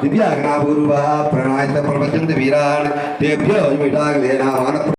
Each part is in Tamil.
திவ்யா கிராபூர்வா பிரணாயத்த பிரபஞ்சந்த வீரான் தேபியோ வீடாகலேனா வானப்ப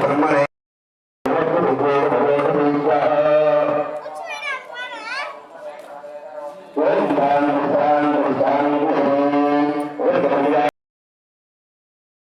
பிரம்மனே ওম